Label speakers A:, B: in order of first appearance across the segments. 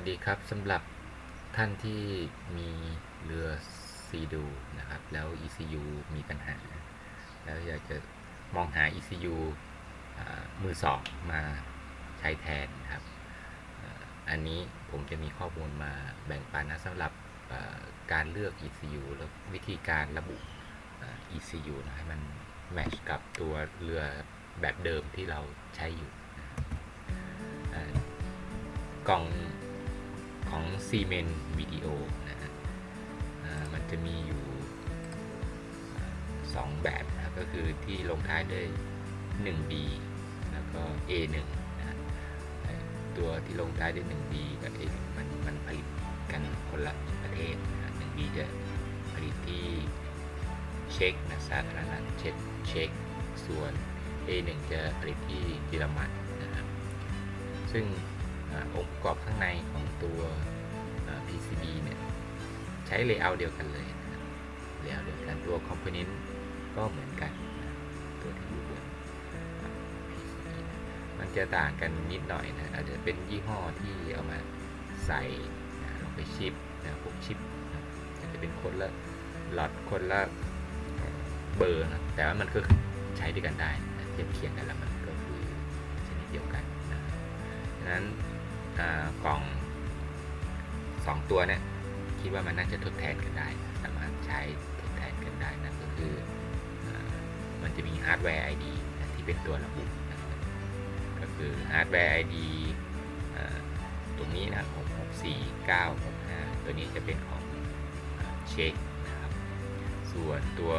A: สวัสดีครับสำหรับท่านที่มีเรือซีดูนะครับ แล้ว ECU มีปัญหา แล้วอยากจะมองหา ECU มือสองมาใช้แทนครับ อันนี้ผมจะมีข้อมูลมาแบ่งปันนะสำหรับการเลือก ECU แล้ววิธีการระบุ ECU นะให้มันแมทช์กับตัวเรือแบบเดิมที่เราใช้อยู่กล่อง ของ c m e n Video นะฮะมันจะมีอยู่อ่าสองแบบนะครับก็คือที่ลงท้ายด้วย 1B แล้วก็ A1 นะตัวที่ลงท้ายด้วย 1B กับ A1 มันมันผลิตกันคนละประเทศนะฮะ 1B จะผลิตที่เช็กนะสาธารณรัฐเช็กเช็กส่วน A1 จะผลิตที่เยอรมันนะครับซึ่ง องค์ประกอบข้างในของตัว PCB เนี่ยใช้ layout เดียวกันเลยนะครับ layout เดียวกันตัว component ก็เหมือนกันตัวที่อยู่บน PCB มันจะต่างกันนิดหน่อยนะอาจจะเป็นยี่ห้อที่เอามาใส่ลงไปชิปนะพวกชิปอาจจะเป็นคนละหลอตคนละเบอร์นะแต่ว่ามันก็ใช้ด้วยกันได้เทียบเคียงกันแล้วมันก็คือชนิดเดียวกันนะนั้น กล่อง 2 ตัวเนี่ยคิดว่ามันน่าจะทดแทนกันได้ สามารถใช้ทดแทนกันได้นะก็คืออมันจะมีฮาร์ดแวร์ ID ที่เป็นตัวระบุก็คือฮาร์ดแวร์ ID ตรงนี้นะ664965ตัวนี้จะเป็นของเช็คนะครับส่วนตัว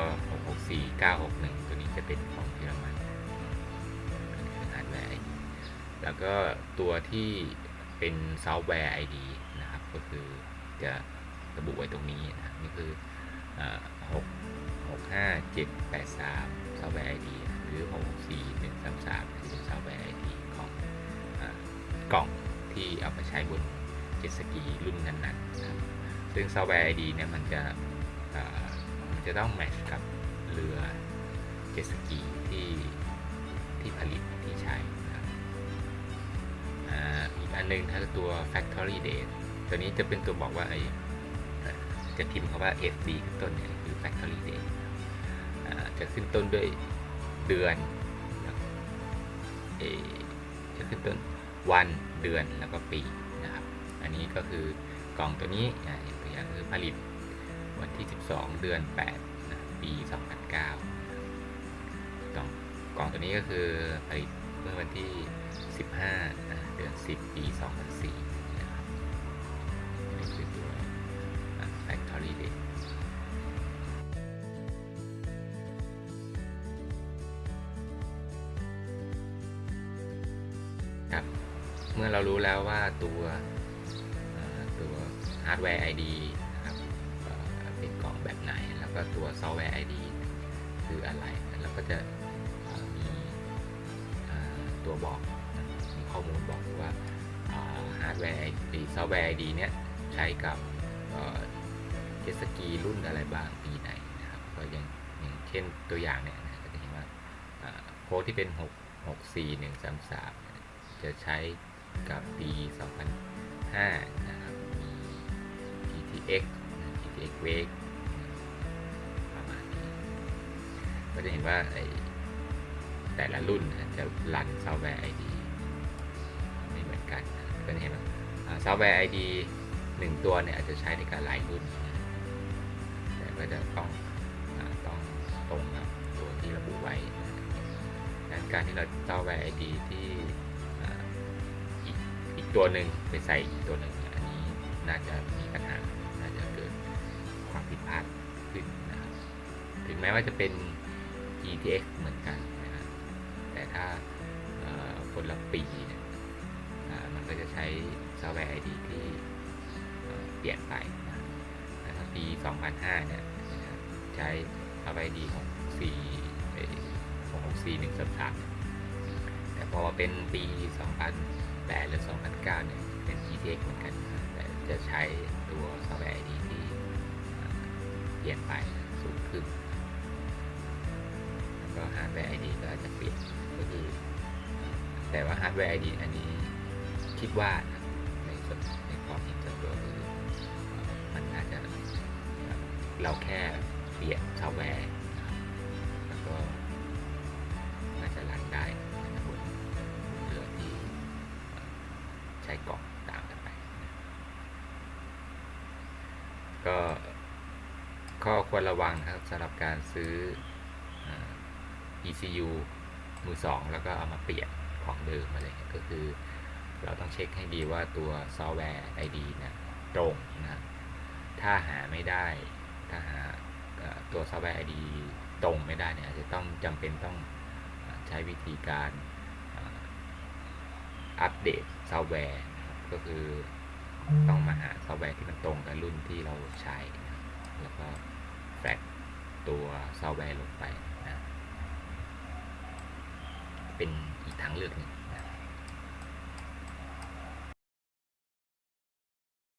A: 664961 ตัวนี้จะเป็นของเยอรมันฮาร์ดแวร์แล้วก็ตัวที่ เป็นซอฟต์แวร์ ID นะครับ ก็คือจะระบุไว้ตรงนี้นะ นี่คือหกหกห้าเจ็ดแปดสามซอฟต์แวร์ ID หรือหกสี่หนึ่งสามสามคือเป็นซอฟต์แวร์ ID ของอกล่องที่เอาไปใช้บนเจ็ตสกีรุ่นนั้นๆนะครับซึ่งซอฟต์แวร์ ID เนี่ยมันจะมันจะต้องแมทช์กับเรือเจ็ตสกีที่ที่ผลิตที่ใช้ อันหนึงถ้าตัว factory date ตัวนี้จะเป็นตัวบอกว่าไอจะพิมพ์คำว่า FD ขึ้นต้นเนี่ยคือ factory date อจะขึ้นต้นด้วยเดือนจะขึ้นต้นวันเดือนแล้วก็ปีนะครับ อันนี้ก็คือกล่องตัวนี้อ่าอย่างตัวอย่างคือผลิตวันที่ 12 เดือน8นะปี 2009นะครับกล่องกล่องตัวนี้ก็คือผลิต เมื่อวันที่ 15นะเดือน 10 ปี 2004นะครับนี่คือตัว factory date ครับ เมื่อเรารู้แล้วว่าตัวตัว hardware ID นะครับเป็นกล่องแบบไหน แล้วก็ตัว software ID คืออะไรแล้วก็จะ ตัวบอกมีข้อมูลบอกว่าฮาร์ดแวร์ไอดีซอฟต์แวร์ไอดีเนี้ยใช้กับเจ็ตสกีรุ่นอะไรบ้างปีไหนนะครับก็อย่างอย่างเช่นตัวอย่างเนี่ยนะก็จะเห็นว่าโค้ดที่เป็น 6 6 4 1 3 3เนี่ยจะใช้กับปี 2005 นะครับมี GTX GTX Wake ประมาณนี้ก็จะเห็นว่าไอ แต่ละรุ่นจะรันซอฟต์แวร์ ID ไม่เหมือนกันก็เห็นว่าซอฟต์แวร์ ID หนึ่งตัวเนี่ยอาจจะใช้ในการหลายรุ่น แต่ก็จะต้องต้องตรงกับตัวที่ระบุไว้ดังการที่เราซอฟต์แวร์ ID ที่อ่าอีกตัวหนึ่งไปใส่อีกตัวหนึ่งอันนี้น่าจะมีปัญหาน่าจะเกิดความผิดพลาดขึ้นนะครับถึงแม้ว่าจะเป็น GTX เหมือนกัน ถ้าคนละปีเนี่ยมันก็จะใช้ซอฟต์แวร์ ID ที่เอ่เปลี่ยนไปนะถ้าปี 2005 เนี่ยใช้ซอฟต์แวร์ ID ของ4เอ่อของ4 1 3 3แต่พอเป็นปี 2008 หรือ 2009 เนี่ยเป็น GTX เหมือนกัน แต่จะใช้ตัวซอฟต์แวร์ ID ที่อ่เปลี่ยนไปสูงขึ้น ก็ฮาร์ดแวร์ไอดีก็จะเปลี่ยนก็คือแต่ว่าฮาร์ดแวร์ไอดีอันนี้คิดว่าในส่วในความเห็นส่วนตัวคือมันน่าจะเราแค่เปลี่ยนซอฟต์แวร์แล้วก็น่าจะรันได้บนเรือที่ใช้กล่องตามกันไป ก็ข้อควรระวังนะครับสำหรับการซื้อ ECU มือสองแล้วก็เอามาเปลี่ยนของเดิมอะไรเงี้ยก็คือเราต้องเช็คให้ดีว่าตัวซอฟต์แวร์ ID เนี่ยตรงนะถ้าหาไม่ได้ถ้าหาตัวซอฟต์แวร์ ID ตรงไม่ได้เนี่ยอาจจะต้องจำเป็นต้องใช้วิธีการอัปเดตซอฟต์แวร์นะครับก็คือต้องมาหาซอฟต์แวร์ที่มันตรงกับรุ่นที่เราใช้นะแล้วก็แฟลกตัวซอฟต์แวร์ลงไป เป็นอีกทางเลือกหนึ่ง